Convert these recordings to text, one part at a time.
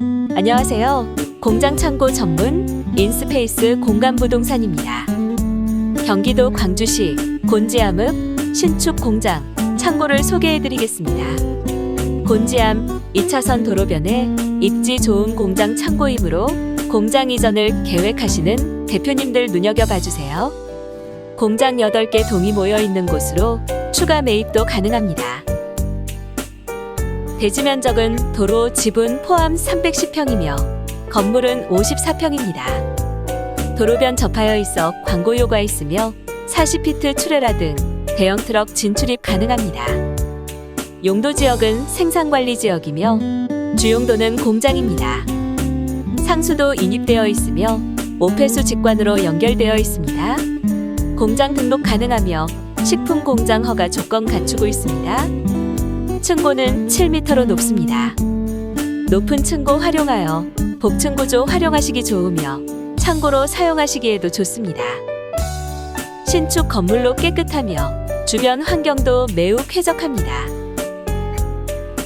안녕하세요. 공장 창고 전문 인스페이스 공간 부동산입니다. 경기도 광주시 곤지암읍 신축 공장 창고를 소개해 드리겠습니다. 곤지암 2차선 도로변에 입지 좋은 공장 창고이므로 공장 이전을 계획하시는 대표님들 눈여겨봐 주세요. 공장 8개 동이 모여 있는 곳으로 추가 매입도 가능합니다. 대지 면적은 도로 지분 포함 310평이며 건물은 54평입니다. 도로변 접하여 있어 광고 요가 있으며 40피트 출애라 등 대형 트럭 진출입 가능합니다. 용도 지역은 생산관리 지역이며 주용도는 공장입니다. 상수도 인입되어 있으며 오폐수 직관으로 연결되어 있습니다. 공장 등록 가능하며 식품 공장 허가 조건 갖추고 있습니다. 층고는 7m로 높습니다. 높은 층고 활용하여 복층 구조 활용하시기 좋으며 창고로 사용하시기에도 좋습니다. 신축 건물로 깨끗하며 주변 환경도 매우 쾌적합니다.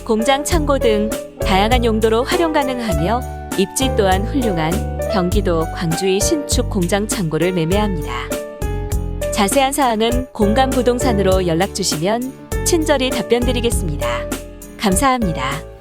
공장 창고 등 다양한 용도로 활용 가능하며 입지 또한 훌륭한 경기도 광주의 신축 공장 창고를 매매합니다. 자세한 사항은 공간 부동산으로 연락 주시면 친절히 답변 드리겠습니다. 감사합니다.